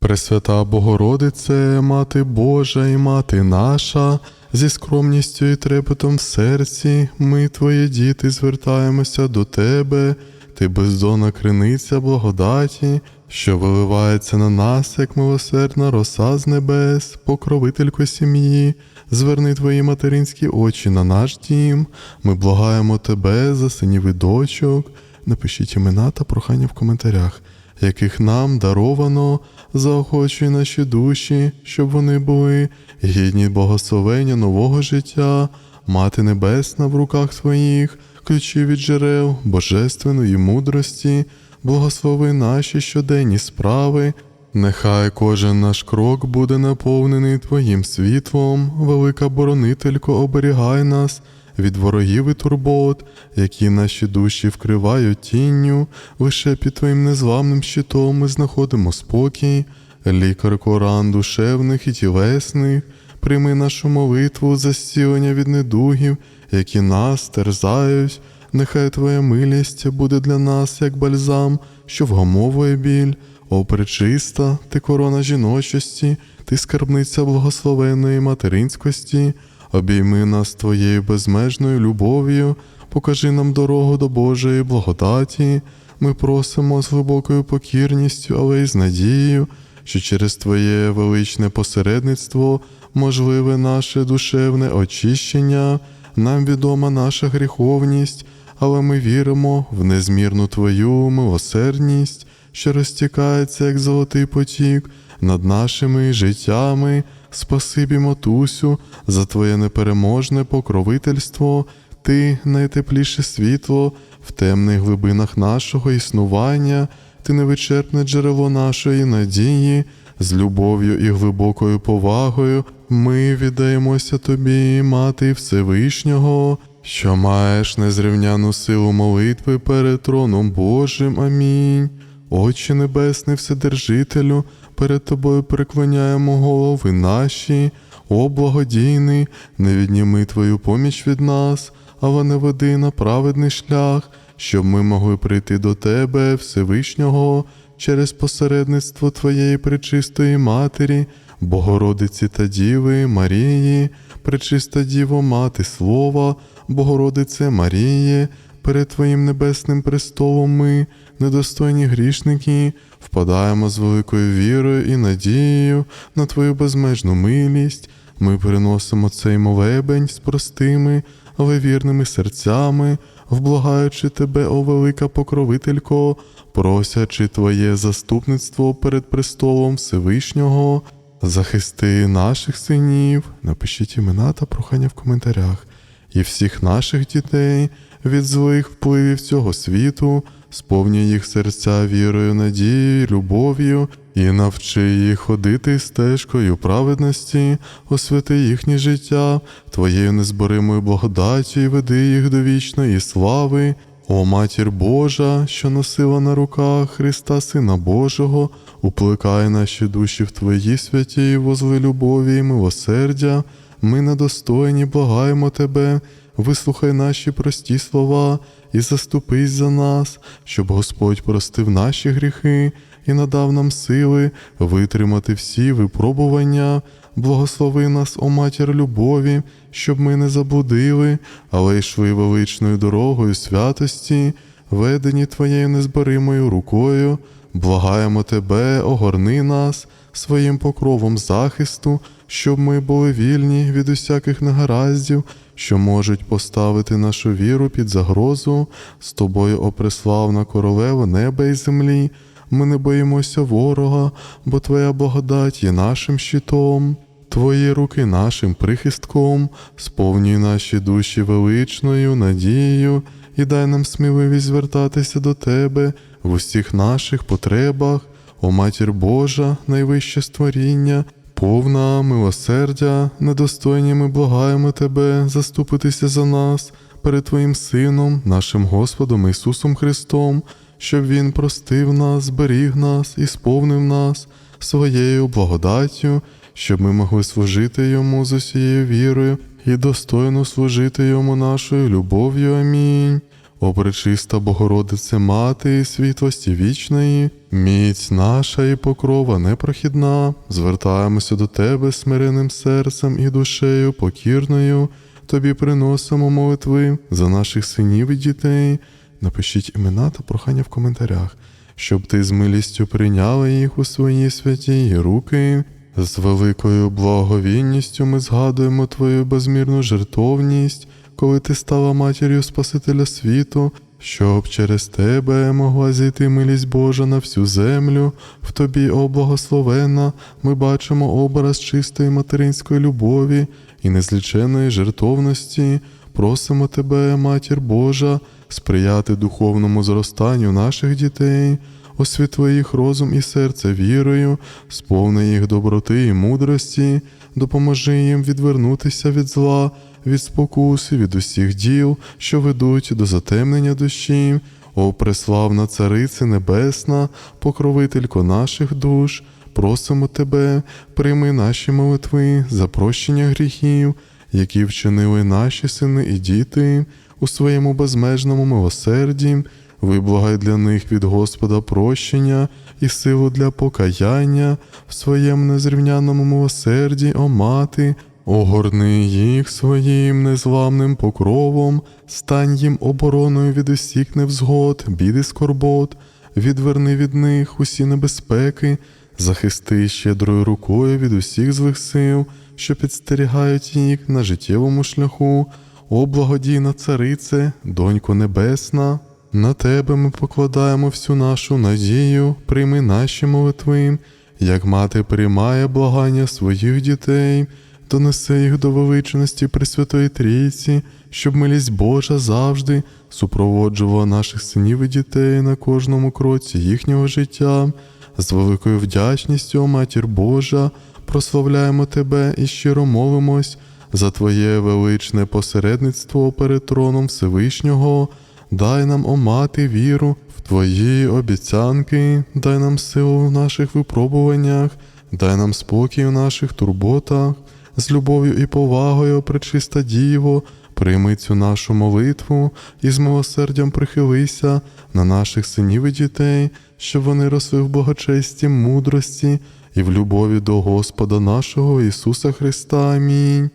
Пресвята Богородице, Мати Божа і Мати наша, зі скромністю і трепетом в серці, ми, твої діти, звертаємося до Тебе, Ти бездонна криниця благодаті, що виливається на нас, як милосердна роса з небес, покровителько сім'ї, зверни твої материнські очі на наш дім. Ми благаємо Тебе за синів і дочок. Напишіть імена та прохання в коментарях яких нам даровано, заохочуй наші душі, щоб вони були гідні благословення нового життя, мати небесна в руках твоїх, ключі від джерел, божественної мудрості, благослови наші щоденні справи. Нехай кожен наш крок буде наповнений Твоїм світлом, велика боронителько, оберігай нас від ворогів і турбот, які наші душі вкривають тінню, лише під Твоїм незламним щитом ми знаходимо спокій, лікарко ран душевних і тілесних, прийми нашу молитву за зцілення від недугів, які нас терзають. Нехай Твоя милість буде для нас як бальзам, що вгамовує біль. О, пречиста, ти корона жіночості, ти скарбниця благословенної материнськості, обійми нас твоєю безмежною любов'ю, покажи нам дорогу до Божої благодаті. Ми просимо з глибокою покірністю, але й з надією, що через Твоє величне посередництво можливе наше душевне очищення, нам відома наша гріховність, але ми віримо в незмірну Твою милосердність, що розтікається, як золотий потік, над нашими життями. Спасибі, матусю, за Твоє непереможне покровительство, Ти найтепліше світло в темних глибинах нашого існування, Ти невичерпне джерело нашої надії, з любов'ю і глибокою повагою ми віддаємося Тобі, Мати Всевишнього, що маєш незрівняну силу молитви перед троном Божим. Амінь. Отче Небесний Вседержителю, перед Тобою преклоняємо голови наші, о благодійний, не відніми Твою поміч від нас, але не веди на праведний шлях, щоб ми могли прийти до Тебе, Всевишнього, через посередництво Твоєї пречистої Матері, Богородиці та Діви Марії, пречиста Діво Мати Слова, Богородице Маріє, перед Твоїм небесним престолом ми, недостойні грішники, впадаємо з великою вірою і надією на Твою безмежну милість. Ми переносимо цей молебень з простими, але вірними серцями, вблагаючи Тебе, о велика покровителько, просячи Твоє заступництво перед престолом Всевишнього, захисти наших синів, напишіть імена та прохання в коментарях, і всіх наших дітей від злих впливів цього світу, сповнюй їх серця вірою, надією, любов'ю і навчи їх ходити стежкою праведності, освяти їхнє життя, Твоєю незборимою благодаттю і веди їх до вічної слави. О Матір Божа, що носила на руках Христа Сина Божого, упликай наші душі в Твої святі возли любові і милосердя, ми недостойні, благаємо Тебе, вислухай наші прості слова і заступись за нас, щоб Господь простив наші гріхи і надав нам сили витримати всі випробування. Благослови нас, о матір любові, щоб ми не заблудили, але йшли величною дорогою святості, ведені Твоєю незборимою рукою. Благаємо Тебе, огорни нас своїм покровом захисту, щоб ми були вільні від усяких негараздів, що можуть поставити нашу віру під загрозу з тобою, о преславна королева неба і землі. Ми не боїмося ворога, бо Твоя благодать є нашим щитом. Твої руки нашим прихистком, сповнюй наші душі величною надією і дай нам сміливість звертатися до Тебе в усіх наших потребах, о Матір Божа, найвище створіння, повна милосердя, недостойні ми благаємо Тебе заступитися за нас перед Твоїм Сином, нашим Господом Ісусом Христом, щоб Він простив нас, зберіг нас і сповнив нас своєю благодаттю, щоб ми могли служити Йому з усією вірою і достойно служити Йому нашою любов'ю. Амінь. О пречиста Богородице Мати, світлості вічної, міць наша і покрова непрохідна, звертаємося до Тебе смиренним серцем і душею покірною, Тобі приносимо молитви за наших синів і дітей. Напишіть імена та прохання в коментарях, щоб ти з милістю прийняла їх у свої святі руки. З великою благовінністю ми згадуємо Твою безмірну жертовність, коли ти стала матір'ю Спасителя світу, щоб через тебе могла зійти милість Божа на всю землю. В тобі, о благословена, ми бачимо образ чистої материнської любові і незліченої жертовності. Просимо тебе, Матір Божа, сприяти духовному зростанню наших дітей, освітли їх розум і серце вірою, сповни їх доброти і мудрості, допоможи їм відвернутися від зла, від спокуси, від усіх діл, що ведуть до затемнення душі. О, преславна Царице Небесна, покровителько наших душ, просимо Тебе, прийми наші молитви за прощення гріхів, які вчинили наші сини і діти у своєму безмежному милосерді, виблагай для них від Господа прощення і силу для покаяння в своєму незрівняному милосерді, о мати, огорни їх своїм незламним покровом, стань їм обороною від усіх невзгод, біди скорбот, відверни від них усі небезпеки, захисти щедрою рукою від усіх злих сил, що підстерігають їх на життєвому шляху. О благодійна царице, донько небесна, на тебе ми покладаємо всю нашу надію, прийми наші молитви, як мати приймає благання своїх дітей, донесе їх до величності Пресвятої Трійці, щоб милість Божа завжди супроводжувала наших синів і дітей на кожному кроці їхнього життя. З великою вдячністю, Матір Божа, прославляємо Тебе і щиро молимось за Твоє величне посередництво перед троном Всевишнього. Дай нам, о мати, віру в Твої обіцянки, дай нам силу в наших випробуваннях, дай нам спокій у наших турботах, з любов'ю і повагою, пречиста Діво, прийми цю нашу молитву і з милосердям прихилися на наших синів і дітей, щоб вони росли в благочесті, мудрості і в любові до Господа нашого Ісуса Христа. Амінь.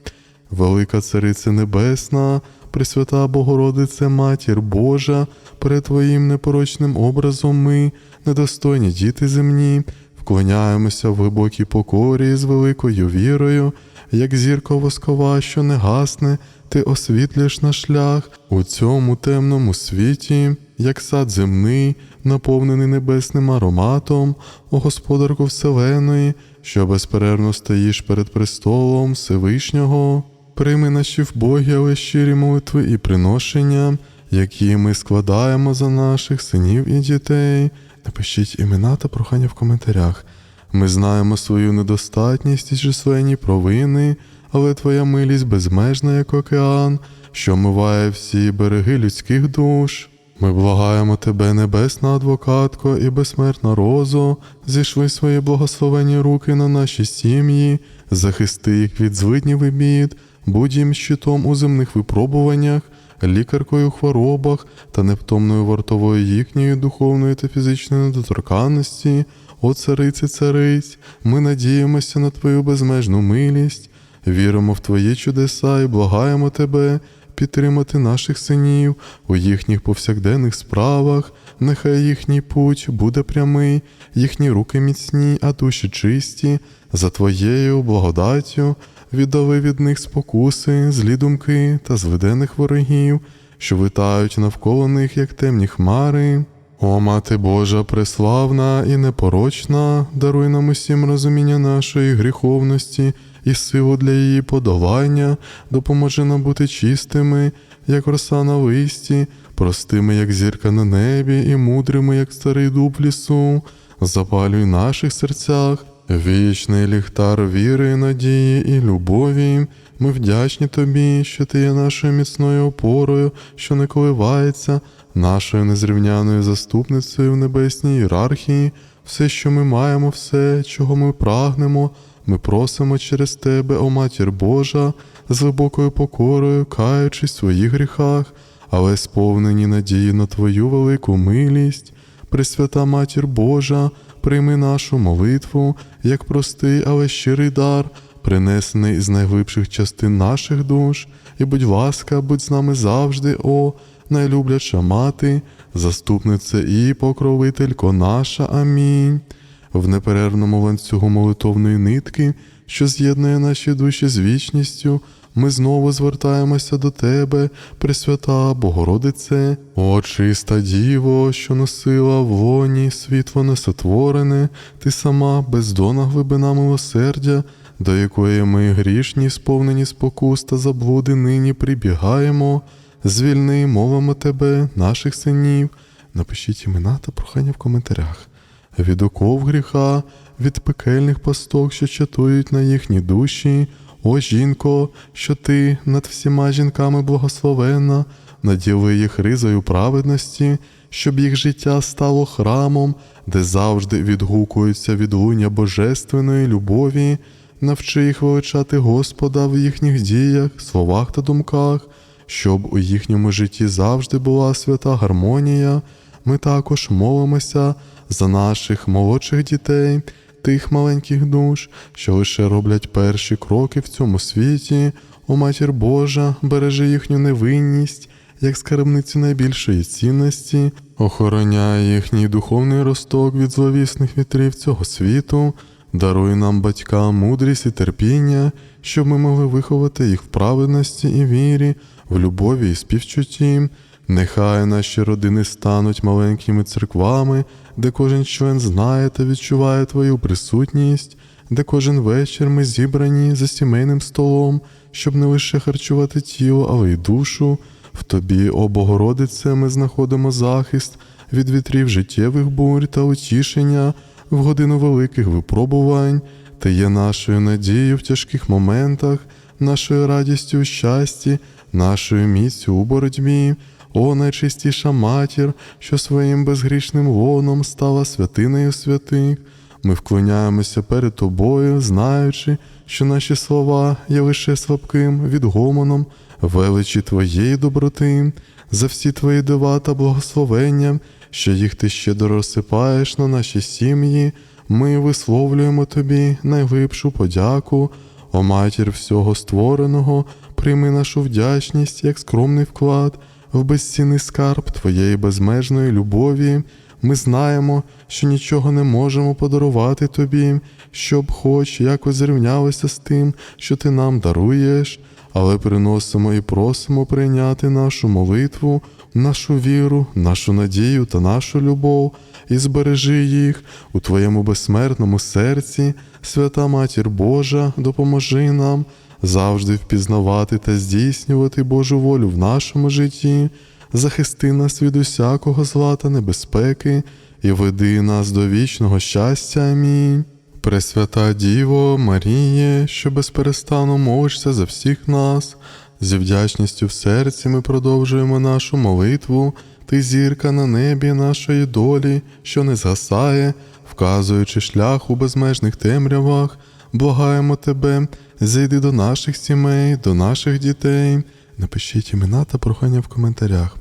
Велика Цариця Небесна, Пресвята Богородице Матір Божа, перед Твоїм непорочним образом ми, недостойні діти земні, вклоняємося в глибокій покорі з великою вірою, як зірка воскова, що не гасне, ти освітлюєш наш шлях у цьому темному світі, як сад земний, наповнений небесним ароматом, о Господарку Вселеної, що безперервно стоїш перед престолом Всевишнього. Прийми наші вбогі, але щирі молитви і приношення, які ми складаємо за наших синів і дітей. Напишіть імена та прохання в коментарях. Ми знаємо свою недостатність і численні провини, але Твоя милість безмежна, як океан, що омиває всі береги людських душ. Ми благаємо Тебе, небесна адвокатко і безсмертна розо, зійшли свої благословені руки на наші сім'ї, захисти їх від злиднів і бід, будь їм щитом у земних випробуваннях, лікаркою у хворобах та невтомною вартовою їхньої духовної та фізичної недоторканності. О цариці цариць, ми надіємося на Твою безмежну милість, віримо в Твої чудеса і благаємо Тебе підтримати наших синів у їхніх повсякденних справах, нехай їхній путь буде прямий, їхні руки міцні, а душі чисті, за Твоєю благодаттю віддави від них спокуси, злі думки та зведених ворогів, що витають навколо них, як темні хмари. О, Мати Божа, преславна і непорочна, даруй нам усім розуміння нашої гріховності і силу для її подолання, допоможи нам бути чистими, як роса на листі, простими, як зірка на небі, і мудрими, як старий дуб лісу. Запалюй наших серцях вічний ліхтар віри, надії і любові. Ми вдячні тобі, що ти є нашою міцною опорою, що не коливається, нашою незрівняною заступницею в небесній ієрархії. Все, що ми маємо, все, чого ми прагнемо, ми просимо через тебе, о Матір Божа, з глибокою покорою, каючись в своїх гріхах, але сповнені надії на Твою велику милість. Пресвята Матір Божа, прийми нашу молитву, як простий, але щирий дар, принесений з найглибших частин наших душ, і будь ласка, будь з нами завжди, о, найлюбляча мати, заступниця і покровителько наша. Амінь. В неперервному ланцюгу молитовної нитки, що з'єднує наші душі з вічністю, ми знову звертаємося до Тебе, Пресвята Богородице, О, чиста Діво, що носила в лоні світло несотворене, Ти сама бездонна глибина милосердя, до якої ми грішні, сповнені спокус та заблуди, нині прибігаємо. Звільни, мовимо Тебе, наших синів. Напишіть імена та прохання в коментарях. Від оков гріха, від пекельних пасток, що чатують на їхні душі. О жінко, що ти над всіма жінками благословенна, наділи їх ризою праведності, щоб їх життя стало храмом, де завжди відгукуються відлуння божественної любові, навчи їх величати Господа в їхніх діях, словах та думках, щоб у їхньому житті завжди була свята гармонія. Ми також молимося за наших молодших дітей, тих маленьких душ, що лише роблять перші кроки в цьому світі. О матір Божа, бережи їхню невинність, як скарбницю найбільшої цінності, охороняй їхній духовний росток від зловісних вітрів цього світу, даруй нам батькам мудрість і терпіння, щоб ми могли виховати їх в праведності і вірі, в любові і співчутті. Нехай наші родини стануть маленькими церквами, де кожен член знає та відчуває Твою присутність, де кожен вечір ми зібрані за сімейним столом, щоб не лише харчувати тіло, але й душу. В Тобі, о Богородице, ми знаходимо захист від вітрів життєвих бурь та утішення в годину великих випробувань. Ти є нашою надією в тяжких моментах, нашою радістю у щасті, нашою міцю у боротьбі. О найчистіша матір, що своїм безгрішним лоном стала святинею святих. Ми вклоняємося перед тобою, знаючи, що наші слова є лише слабким відгомоном величі твоєї доброти, за всі твої дива та благословення, що їх ти щедро розсипаєш на наші сім'ї. Ми висловлюємо тобі найглибшу подяку, о матір всього створеного, прийми нашу вдячність як скромний вклад в безцінний скарб Твоєї безмежної любові. Ми знаємо, що нічого не можемо подарувати Тобі, щоб хоч якось зрівнялося з тим, що Ти нам даруєш, але приносимо і просимо прийняти нашу молитву, нашу віру, нашу надію та нашу любов, і збережи їх у Твоєму безсмертному серці, свята Матір Божа, допоможи нам завжди впізнавати та здійснювати Божу волю в нашому житті, захисти нас від усякого зла та небезпеки і веди нас до вічного щастя. Амінь. Пресвята Діво, Маріє, що безперестану молишся за всіх нас, зі вдячністю в серці ми продовжуємо нашу молитву, ти зірка на небі нашої долі, що не згасає, вказуючи шлях у безмежних темрявах, благаємо тебе, зайди до наших сімей, до наших дітей. Напишіть імена та прохання в коментарях.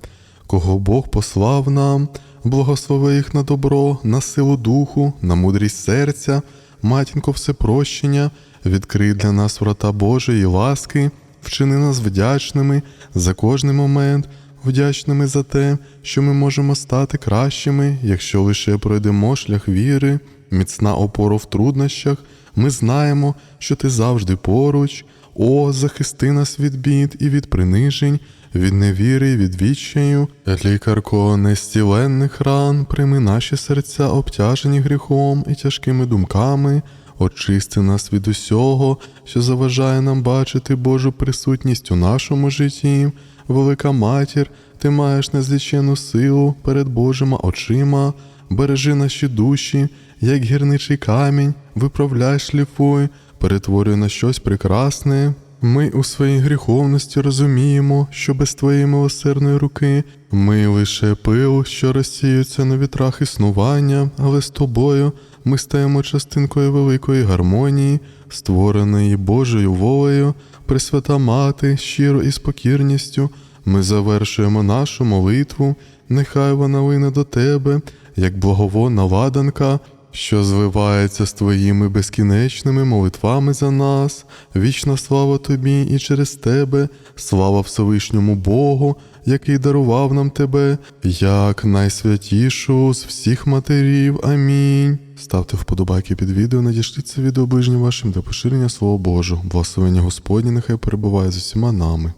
Кого Бог послав нам, благослови їх на добро, на силу духу, на мудрість серця, матінко всепрощення, відкрий для нас врата Божої ласки, вчини нас вдячними за кожний момент, вдячними за те, що ми можемо стати кращими, якщо лише пройдемо шлях віри, міцна опора в труднощах. Ми знаємо, що ти завжди поруч. О, захисти нас від бід і від принижень, від невіри і від відчаю, лікарко нестіленних ран, прийми наші серця, обтяжені гріхом і тяжкими думками, очисти нас від усього, що заважає нам бачити Божу присутність у нашому житті. Велика матір, ти маєш незлічену силу перед Божими очима, бережи наші душі, як гірничий камінь, виправляй шліфуй, перетворюй на щось прекрасне. Ми у своїй гріховності розуміємо, що без твоєї милосердної руки ми лише пил, що розсіюється на вітрах існування, але з тобою ми стаємо частинкою великої гармонії, створеної Божою волею, Пресвята Мати, щиро і з покірністю, ми завершуємо нашу молитву, нехай вона лине до тебе, як благовонна ладанка, що звивається з твоїми безкінечними молитвами за нас. Вічна слава тобі і через тебе, слава Всевишньому Богу, який дарував нам тебе, як найсвятішу з всіх матерів. Амінь. Ставте вподобайки під відео, надішліть це відео ближнім вашим для поширення Слова Божого. Благословення Господнє нехай перебуває з усіма нами.